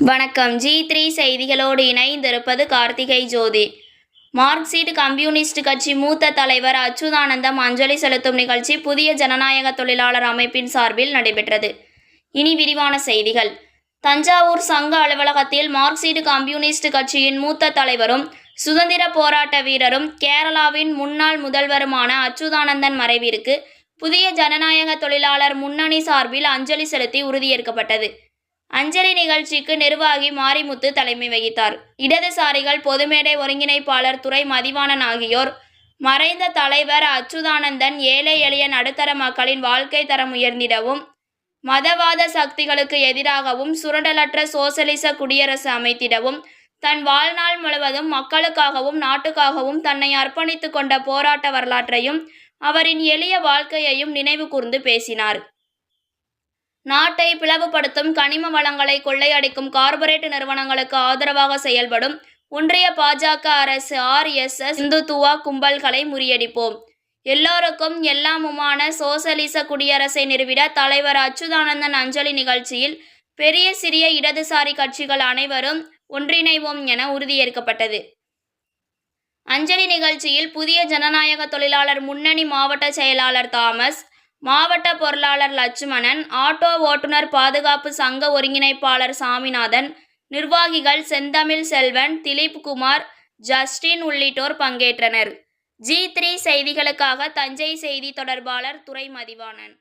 வணக்கம். G three செய்திகளோடு இணைந்திருப்பது கார்த்திகை ஜோதி. மார்க்சிஸ்ட் கம்யூனிஸ்ட் கட்சி மூத்த தலைவர் அச்சுதானந்தம் அஞ்சலி செலுத்தும் நிகழ்ச்சி புதிய ஜனநாயக தொழிலாளர் அமைப்பின் சார்பில் நடைபெற்றது. இனி விரிவான செய்திகள். தஞ்சாவூர் சங்க அலுவலகத்தில் மார்க்சிஸ்ட் கம்யூனிஸ்ட் கட்சியின் மூத்த தலைவரும் சுதந்திர போராட்ட வீரரும் கேரளாவின் முன்னாள் முதல்வருமான அச்சுதானந்தன் மறைவிற்கு புதிய ஜனநாயக தொழிலாளர் முன்னணி சார்பில் அஞ்சலி செலுத்தி உறுதியேற்கப்பட்டது. அஞ்சலி நிகழ்ச்சிக்கு நிர்வாகி மாரிமுத்து தலைமை வகித்தார். இடதுசாரிகள் பொதுமேடை ஒருங்கிணைப்பாளர் துறை மதிவாணன் ஆகியோர் மறைந்த தலைவர் அச்சுதானந்தன் ஏழை எளிய நடுத்தர மக்களின் வாழ்க்கை தரம் உயர்ந்திடவும் மதவாத சக்திகளுக்கு எதிராகவும் சுரண்டலற்ற சோசலிச குடியரசு அமைத்திடவும் தன் வாழ்நாள் முழுவதும் மக்களுக்காகவும் நாட்டுக்காகவும் தன்னை அர்ப்பணித்து கொண்ட போராட்ட வரலாற்றையும் அவரின் எளிய வாழ்க்கையையும் நினைவு கூர்ந்து பேசினார். நாட்டை பிளவுபடுத்தும் கனிம வளங்களை கொள்ளையடிக்கும் கார்ப்பரேட் நிறுவனங்களுக்கு ஆதரவாக செயல்படும் ஒன்றிய பாஜக அரசு ஆர்எஸ்எஸ் இந்துத்துவா கும்பல்களை முறியடிப்போம். எல்லோருக்கும் எல்லாமுமான சோசலிச குடியரசை நிறுவிட தலைவர் அச்சுதானந்தன் அஞ்சலி நிகழ்ச்சியில் பெரிய சிறிய இடதுசாரி கட்சிகள் அனைவரும் ஒன்றிணைவோம் என உறுதியேற்கப்பட்டது. அஞ்சலி நிகழ்ச்சியில் புதிய ஜனநாயக தொழிலாளர் முன்னணி மாவட்ட செயலாளர் தாமஸ் மாவட்ட பொருளாளர் லட்சுமணன் ஆட்டோ ஓட்டுநர் பாதுகாப்பு சங்க ஒருங்கிணைப்பாளர் சாமிநாதன் நிர்வாகிகள் செந்தமிழ் செல்வன் திலீப் குமார் ஜஸ்டின் உள்ளிட்டோர் பங்கேற்றனர். ஜி த்ரீ செய்திகளுக்காக தஞ்சை செய்தி தொடர்பாளர் துறை மதிவாணன்